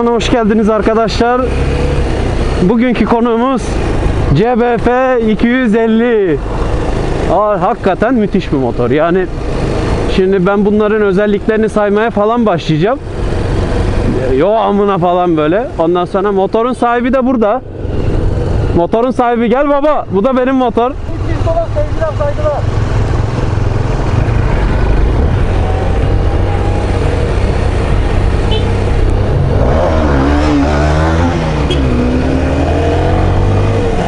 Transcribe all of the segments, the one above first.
Segmana hoş geldiniz arkadaşlar. Bugünkü konuğumuz CBF 250. Aa, hakikaten müthiş bir motor. Yani şimdi ben bunların özelliklerini saymaya falan başlayacağım. Yo amına falan böyle. Ondan sonra motorun sahibi de burada. Motorun sahibi gel baba. Bu da benim motor. Sevgiler saygılar.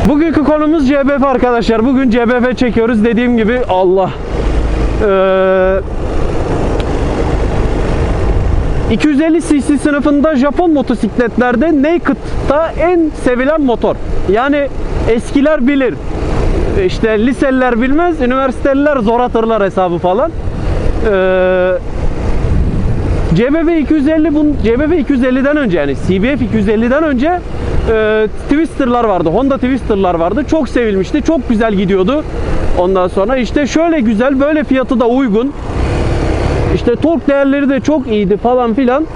Bugünkü konumuz CBF arkadaşlar. Bugün CBF çekiyoruz. Dediğim gibi Allah. Ee, 250 cc sınıfında Japon motosikletlerde Naked'da en sevilen motor. Yani eskiler bilir. İşte liseliler bilmez, üniversiteliler zor hatırlar hesabı falan. Ee, CBF 250 bun CBF 250'den önce yani CBF 250'den önce e, Twister'lar vardı. Honda Twister'lar vardı. Çok sevilmişti. Çok güzel gidiyordu. Ondan sonra işte şöyle güzel, böyle fiyatı da uygun. İşte tork değerleri de çok iyiydi falan filan.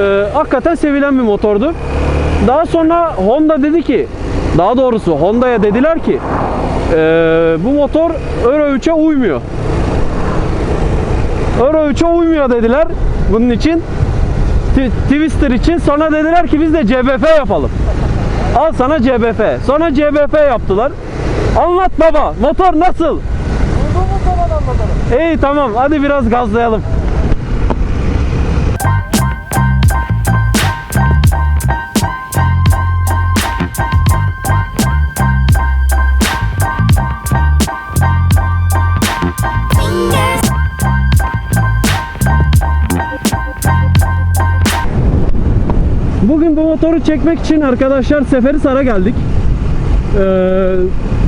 Ee, hakikaten sevilen bir motordu. Daha sonra Honda dedi ki, daha doğrusu Honda'ya dediler ki "Ee, bu motor Euro 3'e uymuyor. Euro 3'e uymuyor dediler bunun için. Twister için. Sonra dediler ki biz de CBF yapalım. Al sana CBF. Sonra CBF yaptılar. Anlat baba. Motor nasıl? Mu zaman anlatalım? İyi tamam. Hadi biraz gazlayalım. Bu motoru çekmek için arkadaşlar Seferihisar'a geldik. Ee,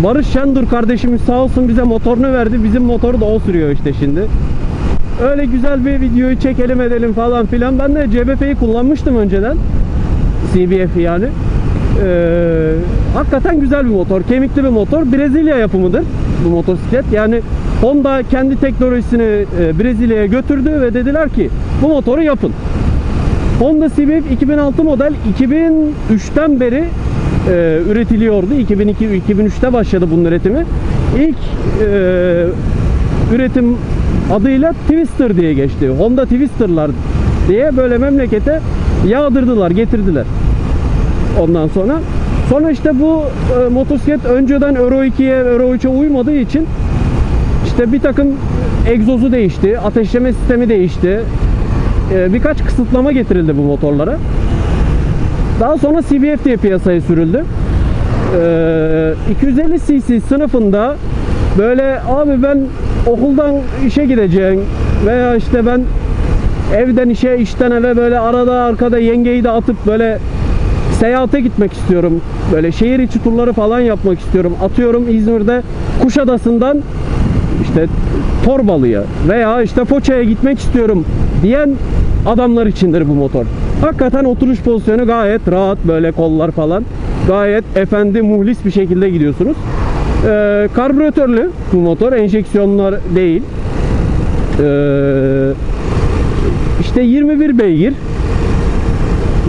Barış Şendur kardeşimiz sağ olsun bize motorunu verdi. Bizim motoru da o sürüyor işte şimdi. Öyle güzel bir videoyu çekelim edelim falan filan. Ben de CBF'yi kullanmıştım önceden. CBF yani. Ee, hakikaten güzel bir motor. Kemikli bir motor. Brezilya yapımıdır bu motosiklet. Yani Honda kendi teknolojisini e, Brezilya'ya götürdü ve dediler ki bu motoru yapın. Honda CBF 2006 model 2003'ten beri e, üretiliyordu. 2002-2003'te başladı bunun üretimi. İlk e, üretim adıyla Twister diye geçti. Honda Twister'lar diye böyle memlekete yağdırdılar, getirdiler. Ondan sonra sonra işte bu e, motosiklet önceden Euro 2'ye, Euro 3'e uymadığı için işte bir takım egzozu değişti, ateşleme sistemi değişti. Ee, birkaç kısıtlama getirildi bu motorlara. Daha sonra CBF diye piyasaya sürüldü. Ee, 250 cc sınıfında böyle abi ben okuldan işe gideceğim veya işte ben evden işe işten eve böyle arada arkada yengeyi de atıp böyle seyahate gitmek istiyorum. Böyle şehir içi turları falan yapmak istiyorum. Atıyorum İzmir'de Kuşadası'ndan işte Torbalı'ya veya işte Foça'ya gitmek istiyorum diyen adamlar içindir bu motor. Hakikaten oturuş pozisyonu gayet rahat böyle kollar falan. Gayet efendi muhlis bir şekilde gidiyorsunuz. Ee, karbüratörlü bu motor. Enjeksiyonlar değil. Ee, işte 21 beygir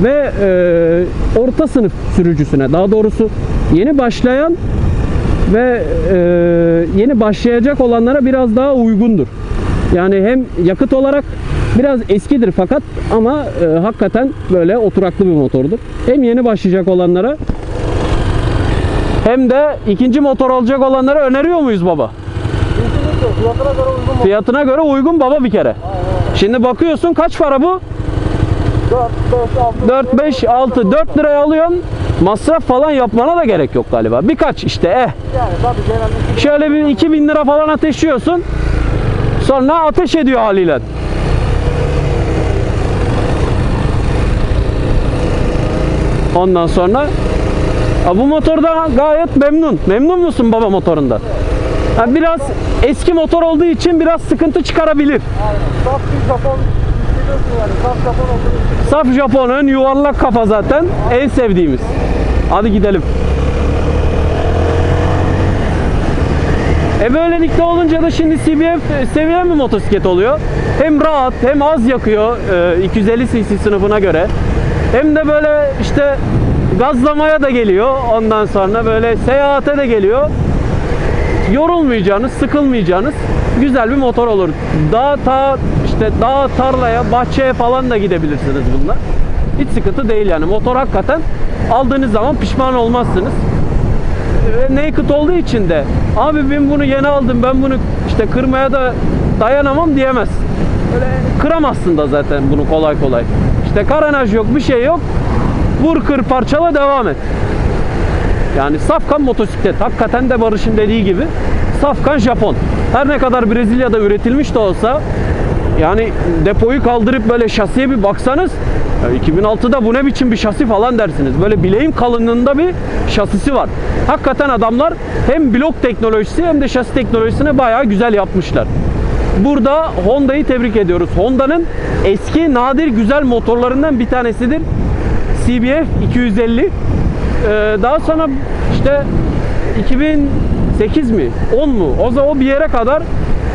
ve e, orta sınıf sürücüsüne daha doğrusu yeni başlayan ve e, yeni başlayacak olanlara biraz daha uygundur. Yani hem yakıt olarak biraz eskidir fakat ama e, hakikaten böyle oturaklı bir motordur. Hem yeni başlayacak olanlara hem de ikinci motor alacak olanlara öneriyor muyuz baba? Fiyatına göre uygun? Fiyatına göre uygun baba bir kere. Şimdi bakıyorsun kaç para bu? 4, 5, 6. 4, 5, 6, 4 liraya alıyorsun. Masraf falan yapmana da gerek yok galiba. Birkaç işte eh. Yani tabii Şöyle bir 2000 lira falan ateşliyorsun. Sonra ateş ediyor haliyle. Ondan sonra Ha, bu motorda gayet memnun. Memnun musun baba motorunda? Ha, biraz eski motor olduğu için biraz sıkıntı çıkarabilir. Aynen. Saf bir Japon yani. Saf Japon olduğunu. Saf Japon ön yuvarlak kafa zaten en sevdiğimiz. Hadi gidelim. E böylelikle olunca da şimdi CBF sevilen bir motosiklet oluyor. Hem rahat hem az yakıyor e, 250 cc sınıfına göre. Hem de böyle işte gazlamaya da geliyor ondan sonra böyle seyahate de geliyor. Yorulmayacağınız, sıkılmayacağınız güzel bir motor olur. Dağ, ta, işte dağ, tarlaya, bahçeye falan da gidebilirsiniz bunlar. Hiç sıkıntı değil yani. Motor hakikaten aldığınız zaman pişman olmazsınız ve naked olduğu için de abi ben bunu yeni aldım ben bunu işte kırmaya da dayanamam diyemez. Öyle kıramazsın da zaten bunu kolay kolay. İşte karenaj yok bir şey yok. Vur kır parçala devam et. Yani safkan motosiklet hakikaten de Barış'ın dediği gibi safkan Japon. Her ne kadar Brezilya'da üretilmiş de olsa yani depoyu kaldırıp böyle şasiye bir baksanız ya 2006'da bu ne biçim bir şasi falan dersiniz. Böyle bileğim kalınlığında bir şasisi var. Hakikaten adamlar hem blok teknolojisi hem de şasi teknolojisini bayağı güzel yapmışlar. Burada Honda'yı tebrik ediyoruz. Honda'nın eski nadir güzel motorlarından bir tanesidir. CBF 250. Ee, daha sonra işte 2008 mi 10 mu o zaman o bir yere kadar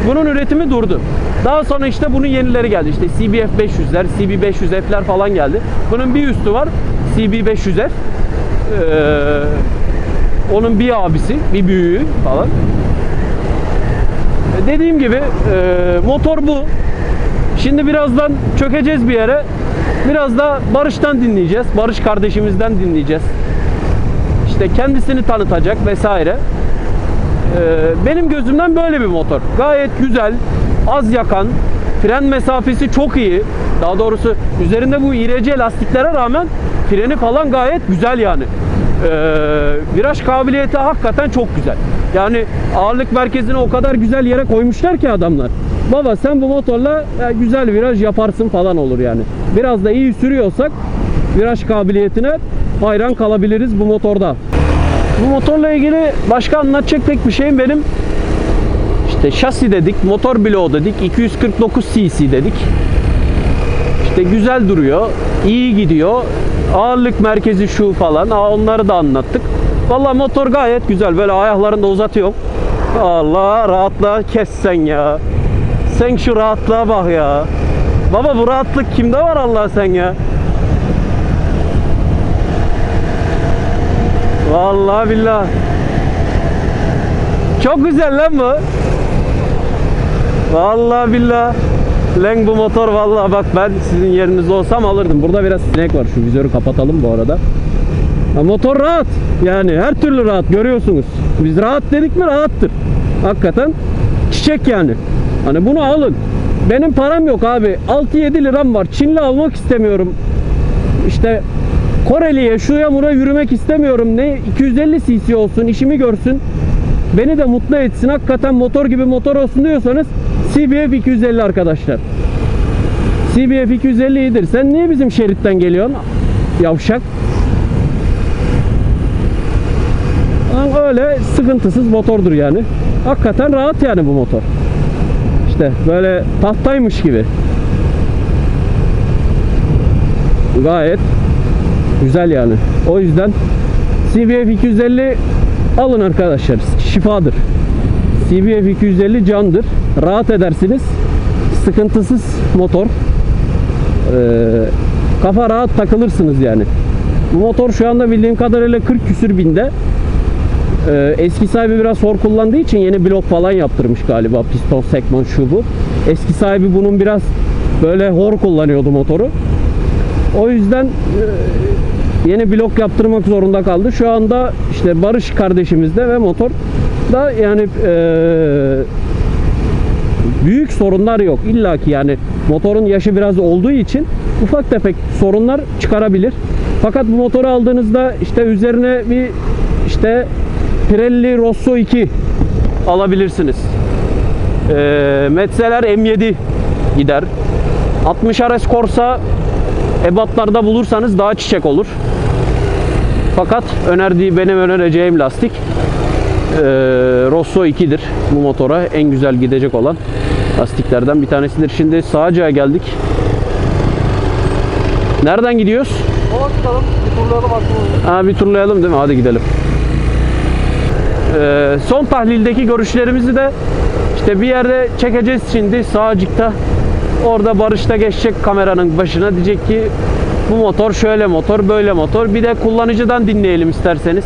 bunun üretimi durdu. Daha sonra işte bunun yenileri geldi. İşte CBF 500'ler, CB 500F'ler falan geldi. Bunun bir üstü var. CB 500F. Ee, onun bir abisi, bir büyüğü falan. E, Dediğim gibi e, motor bu. Şimdi birazdan çökeceğiz bir yere. Biraz da Barış'tan dinleyeceğiz. Barış kardeşimizden dinleyeceğiz. İşte kendisini tanıtacak vesaire. Ee, benim gözümden böyle bir motor. Gayet güzel, az yakan, fren mesafesi çok iyi. Daha doğrusu üzerinde bu IRC lastiklere rağmen freni falan gayet güzel yani. Ee, viraj kabiliyeti hakikaten çok güzel. Yani ağırlık merkezini o kadar güzel yere koymuşlar ki adamlar. Baba sen bu motorla e, güzel viraj yaparsın falan olur yani. Biraz da iyi sürüyorsak viraj kabiliyetine hayran kalabiliriz bu motorda. Bu motorla ilgili başka anlatacak pek bir şeyim benim. İşte şasi dedik, motor bloğu dedik, 249 cc dedik. İşte güzel duruyor, iyi gidiyor. Ağırlık merkezi şu falan. Onları da anlattık. Vallahi motor gayet güzel. Böyle ayaklarını da uzatıyor. Allah rahatlığa kes sen ya. Sen şu rahatlığa bak ya. Baba bu rahatlık kimde var Allah sen ya? Vallahi billah. Çok güzel lan bu. Vallahi billah. Lan bu motor vallahi bak ben sizin yerinizde olsam alırdım. Burada biraz sinek var. Şu vizörü kapatalım bu arada. Ha, motor rahat. Yani her türlü rahat görüyorsunuz. Biz rahat dedik mi rahattır. Hakikaten çiçek yani. Hani bunu alın. Benim param yok abi. 6-7 liram var. Çinli almak istemiyorum. İşte Koreli'ye şuya mura yürümek istemiyorum. Ne 250 cc olsun işimi görsün. Beni de mutlu etsin. Hakikaten motor gibi motor olsun diyorsanız CBF 250 arkadaşlar. CBF 250 iyidir. Sen niye bizim şeritten geliyorsun? Yavşak. Öyle sıkıntısız motordur yani. Hakikaten rahat yani bu motor. İşte böyle tahtaymış gibi. Gayet güzel yani. O yüzden CBF 250 alın arkadaşlar. Şifadır. CBF 250 candır. Rahat edersiniz. Sıkıntısız motor. Ee, kafa rahat takılırsınız yani. Bu motor şu anda bildiğim kadarıyla 40 küsür binde. Ee, eski sahibi biraz hor kullandığı için yeni blok falan yaptırmış galiba. Piston sekman şu bu. Eski sahibi bunun biraz böyle hor kullanıyordu motoru. O yüzden e, yeni blok yaptırmak zorunda kaldı. Şu anda işte Barış kardeşimizde ve motor da yani e, büyük sorunlar yok. İlla ki yani motorun yaşı biraz olduğu için ufak tefek sorunlar çıkarabilir. Fakat bu motoru aldığınızda işte üzerine bir işte Pirelli Rosso 2 alabilirsiniz. E, Metzeler M7 gider. 60 RS Corsa ebatlarda bulursanız daha çiçek olur. Fakat önerdiği benim önereceğim lastik eee, Rosso 2'dir bu motora en güzel gidecek olan lastiklerden bir tanesidir. Şimdi Sağcı'ya geldik. Nereden gidiyoruz? Sola çıkalım. Bir turlayalım aklımızı. Ha bir turlayalım değil mi? Hadi gidelim. Ee, son tahlildeki görüşlerimizi de işte bir yerde çekeceğiz şimdi sağcıkta. Orada Barış da geçecek kameranın başına diyecek ki bu motor şöyle motor böyle motor. Bir de kullanıcıdan dinleyelim isterseniz.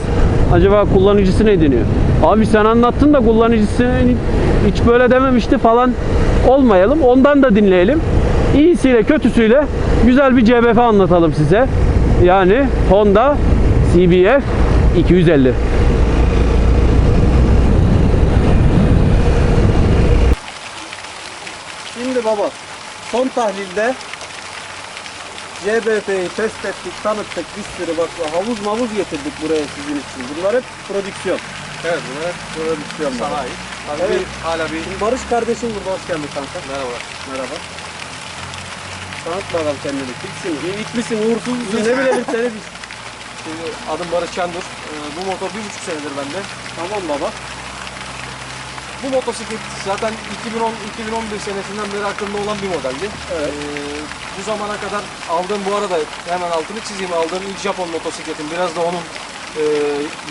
Acaba kullanıcısı ne dinliyor? Abi sen anlattın da kullanıcısı hiç böyle dememişti falan olmayalım. Ondan da dinleyelim. İyisiyle kötüsüyle güzel bir CBF anlatalım size. Yani Honda CBF 250. Şimdi baba son tahlilde CBF'yi test ettik, tanıttık bir sürü bak havuz mavuz getirdik buraya sizin için. Bunlar hep prodüksiyon. Evet bunlar prodüksiyon sanayi. Tabii Evet. bir, hala bir Şimdi Barış kardeşim burada hoş geldin kanka. merhaba. Merhaba. Tanıt bakalım kendini. Kimsin? İlk misin? Uğursuz musun? Ne bilelim seni biz. Şimdi adım Barış Çandur. Ee, bu motor bir buçuk senedir bende. Tamam baba. Bu motosiklet zaten 2010-2011 senesinden beri aklımda olan bir modeldi. Evet. Ee, bu zamana kadar aldığım bu arada hemen altını çizeyim aldığım ilk Japon motosikletim. Biraz da onun e,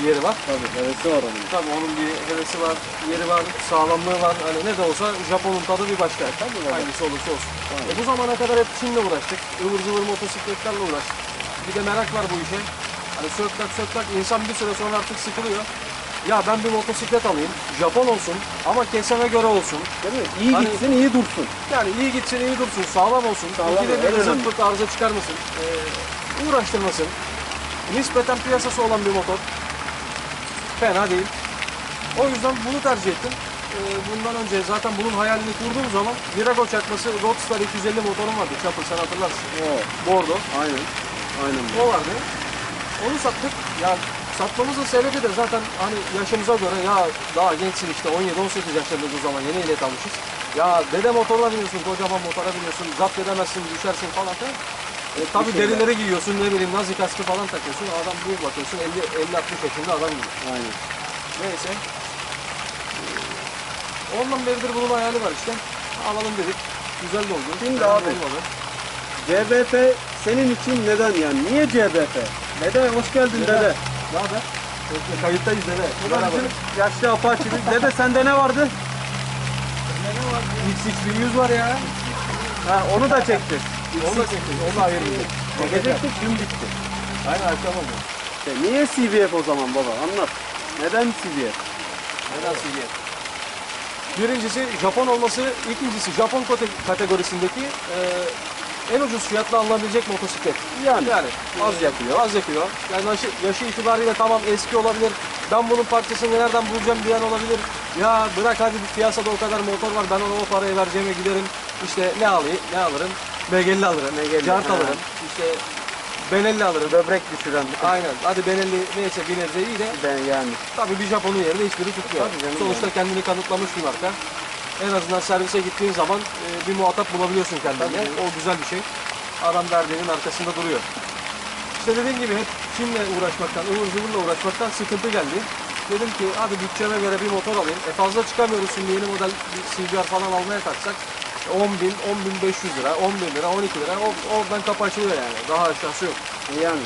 yeri var. Tabii hevesi var onun. Tabii onun bir hevesi var, yeri var, sağlamlığı var. Hani ne de olsa Japon'un tadı bir başka. Tabii baba. Hangisi olursa olsun. E, bu zamana kadar hep Çin'le uğraştık. ıvır zıvır motosikletlerle uğraştık. Bir de merak var bu işe. Hani sök tak insan bir süre sonra artık sıkılıyor. Ya ben bir motosiklet alayım, Japon olsun ama keseme göre olsun. Değil mi? İyi Hani- gitsin, iyi dursun. Yani iyi gitsin, iyi dursun, sağlam olsun. Sağlam, İkide en bir önemli. zırt pırt arıza çıkarmasın. Ee, uğraştırmasın. Nispeten piyasası olan bir motor. Fena değil. O yüzden bunu tercih ettim. Ee, bundan önce zaten bunun hayalini kurduğum zaman Virago çakması Roadstar 250 motorum vardı. Chopper sen hatırlarsın. Oo, Bordo. aynen. Aynen. O vardı. Onu sattık. Ya satmamızın sebebi de zaten hani yaşımıza göre ya daha gençsin işte 17-18 yaşlarında o zaman yeni ehliyet almışız. Ya dede motorla biniyorsun, kocaman motora biniyorsun, zapt edemezsin, düşersin falan filan. E, tabii derileri giyiyorsun, ne bileyim nazi kaskı falan takıyorsun. Adam bir bakıyorsun 50-60 yaşında adam gibi. Aynen. Neyse. Ee, Ondan beridir bunun hayali var işte. Alalım dedik. Güzel de oldu. Şimdi Fena abi, olmadı. CBF senin için neden yani? Niye CBF? Dede hoş geldin Dede. dede. Ne haber? Kayıttayız dede. Bu da bizim yaşlı apaçimiz. dede sende ne vardı? X6100 var ya. Ha, onu da çektik. Onu da çektik. Onu da ayırdık. Çekecektik dün bitti. Aynen akşam oldu. E, niye CBF o zaman baba? Anlat. Neden CBF? Neden CBF? Birincisi Japon olması, ikincisi Japon kate- kategorisindeki e, en ucuz fiyatla alınabilecek motosiklet. Yani, Yani az yakıyor. Az yakıyor. Yani yaşı, yaşı itibariyle tamam eski olabilir. Ben bunun parçasını nereden bulacağım diyen olabilir. Ya bırak hadi piyasada o kadar motor var ben ona o parayı vereceğime giderim. İşte ne alayım, ne alırım? Begelli alırım, Begelli, Cart alırım, işte Benelli alırım. Böbrek düşüren. Aynen. Hadi Benelli neyse bir nebze iyi de Ben yani. tabii bir Japon'un yerinde hiçbiri tutmuyor. Tabii canım Sonuçta kendini kanıtlamış bir marka. En azından servise gittiğin zaman e, bir muhatap bulabiliyorsun kendine. O güzel bir şey. Adam derdinin arkasında duruyor. İşte dediğim gibi hep Çin'le uğraşmaktan, ıvır zıvırla uğraşmaktan sıkıntı geldi. Dedim ki hadi bütçeme göre bir motor alayım. E fazla çıkamıyoruz şimdi yeni model bir CBR falan almaya kalksak. 10 bin, 10 bin 500 lira, 10 bin lira, 12 lira. O, oradan kapı açılıyor yani. Daha aşağısı yok. Yani.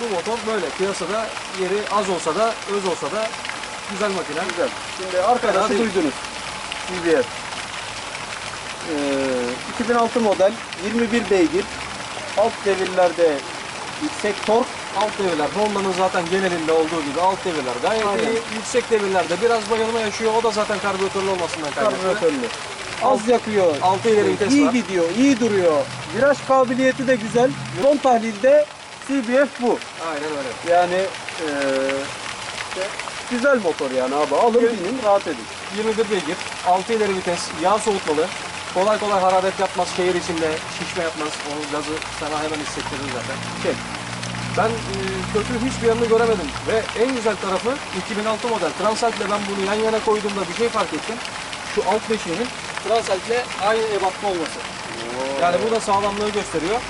Bu motor böyle. Piyasada yeri az olsa da, öz olsa da güzel makine. Güzel. Şimdi Fena değil. duydunuz. CBF. Ee, 2006 model 21 beygir. Alt devirlerde yüksek tork. Alt devirler, Honda'nın zaten genelinde olduğu gibi alt devirler gayet Aynen. iyi. Yüksek devirlerde biraz bayılma yaşıyor. O da zaten karbüratörlü olmasından kaynaklı. Karbüratörlü. Az yakıyor. Altı ileri vites iyi var. gidiyor, iyi duruyor. Viraj kabiliyeti de güzel. Son tahlilde CBF bu. Aynen öyle. Yani işte güzel motor yani abi. Alın Evet. binin rahat edin. 21 beygir, 6 ileri vites, yağ soğutmalı. Kolay kolay hararet yapmaz, şehir içinde şişme yapmaz. Onun gazı sana hemen hissettirir zaten. Şey, Ben e, kötü hiçbir yanını göremedim. Ve en güzel tarafı 2006 model Transalp ile ben bunu yan yana koyduğumda bir şey fark ettim. Şu alt beşiğinin Transalp ile aynı ebatta olması. Yani bu da sağlamlığı gösteriyor.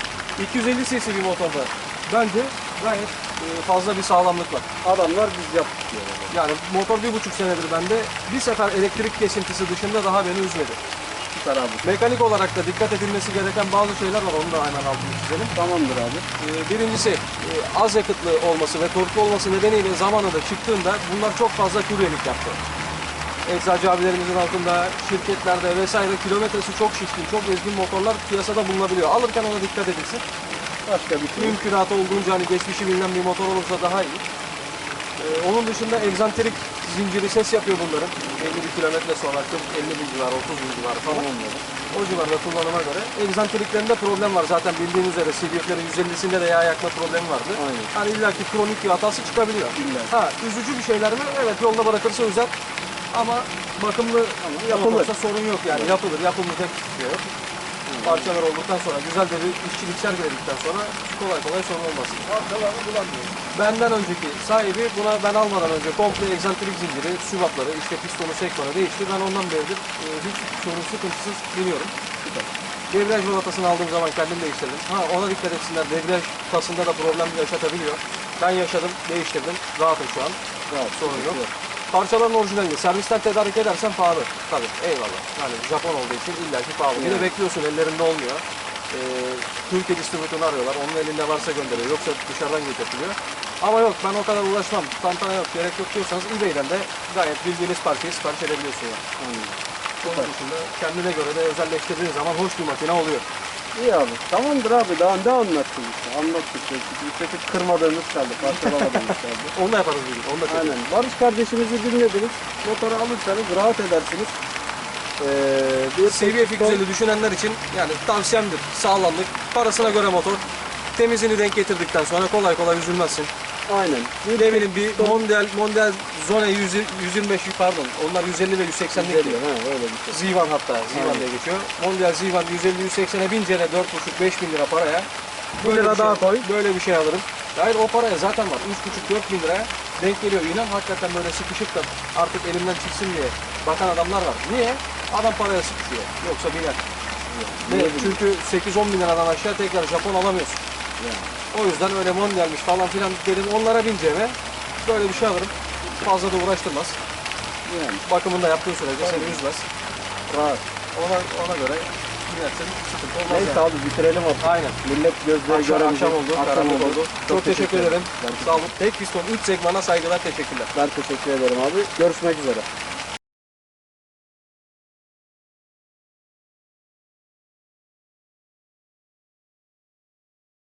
250 cc bir motorda bence gayet e, fazla bir sağlamlık var. adamlar biz yaptık diyorlar. Yani motor bir buçuk senedir bende. Bir sefer elektrik kesintisi dışında daha beni üzmedi. kurtar abi. Mekanik olarak da dikkat edilmesi gereken bazı şeyler var. Onu da hemen altını çizelim. Tamamdır abi. Ee, Birincisi e, az yakıtlı olması ve torklu olması nedeniyle zamanında çıktığında bunlar çok fazla kuryelik yaptı. Eczacı abilerimizin altında, şirketlerde vesaire kilometresi çok şişkin, çok ezgin motorlar piyasada bulunabiliyor. Alırken ona dikkat edilsin. Başka bir şey. Mümkünatı olduğunca hani geçmişi bilinen bir motor olursa daha iyi. Ee, onun dışında egzantrik zinciri ses yapıyor bunların. 50 bir kilometre sonra 40, 50 bin civarı, 30 bin civarı falan. O civarda kullanıma göre. Egzantriklerinde problem var zaten bildiğiniz üzere. CDF'lerin 150'sinde de yağ yakma problemi vardı. Aynen. Hani illaki kronik bir hatası çıkabiliyor. İlla. Ha, üzücü bir şeyler mi? Evet yolda bırakırsa üzer. Ama bakımlı yapılır. sorun yok yani. Yapılır, yapılmayacak hiçbir şey yok. Parçalar olduktan sonra, güzel de bir işçilik sergiledikten sonra kolay kolay sorun olmaz. Parçalarını bulamıyorum. Benden önceki sahibi buna ben almadan önce komple egzantrik zinciri, sübatları, işte pistonu, sektörü değişti. Ben ondan beridir e, hiç sorun sıkıntısız biniyorum. Debriyaj balatasını aldığım zaman kendim değiştirdim. Ha ona dikkat etsinler. Debriyaj tasında da problem yaşatabiliyor. Ben yaşadım, değiştirdim. Rahatım şu an. Rahat, sorun yok. Parçaların orijinali. Servisten tedarik edersen pahalı. Tabii eyvallah. Yani Japon olduğu için illaki pahalı. Bir de bekliyorsun ellerinde olmuyor. Ee, Türkiye distribütörünü arıyorlar. Onun elinde varsa gönderiyor. Yoksa dışarıdan getiriliyor. Ama yok ben o kadar uğraşmam. Tantana yok, gerek yok diyorsanız eBay'den de gayet bildiğiniz parçayı sipariş edebiliyorsun yani. Onun dışında kendine göre de özelleştirdiğin zaman hoş bir makine oluyor. İyi abi. Tamamdır abi. Daha ne anlattın işte. Anlattık. Tek kırmadığımız kaldı. Parçalamadığımız kaldı. Onu da yaparız bir gün. Onu da çekeriz. Aynen. Barış kardeşimizi dinlediniz. Motoru alırsanız rahat edersiniz. Ee, bir CBF güzeli düşünenler için yani tavsiyemdir. Sağlamlık, parasına göre motor. Temizini denk getirdikten sonra kolay kolay üzülmezsin. Aynen. Bir Ne bileyim bir Mondial, Mondial Zone 100, 125 pardon onlar 150 ve 180'lik Geliyor. diyor. Ha, öyle bir şey. Zivan hatta Zivan diye geçiyor. Mondial Zivan 150-180'e bineceğine 4,5-5 bin lira paraya. Bir böyle lira bir şey- daha koy. Böyle bir şey alırım. Hayır o paraya zaten var. 3,5-4 bin liraya denk geliyor. İnan hakikaten böyle sıkışıp da artık elimden çıksın diye bakan adamlar var. Niye? Adam paraya sıkışıyor. Yoksa biner. Bileyim? Çünkü 8-10 bin liradan aşağı tekrar Japon alamıyorsun. Yani. O yüzden öyle mondialmiş falan filan dedim onlara bineceğime böyle bir şey alırım. Fazla da uğraştırmaz. Yani. Bakımını da yaptığın sürece seni üzmez. Rahat. Ona ona göre binersin sıkıntı olmaz Neyse yani. abi bitirelim artık. Aynen. Millet gözleri Akşam, göremeyecek. akşam oldu, karanlık oldu. Çok, teşekkür ederim. Sağ olun. Tek piston 3 segmana saygılar, teşekkürler. Ben teşekkür ederim abi. Görüşmek üzere.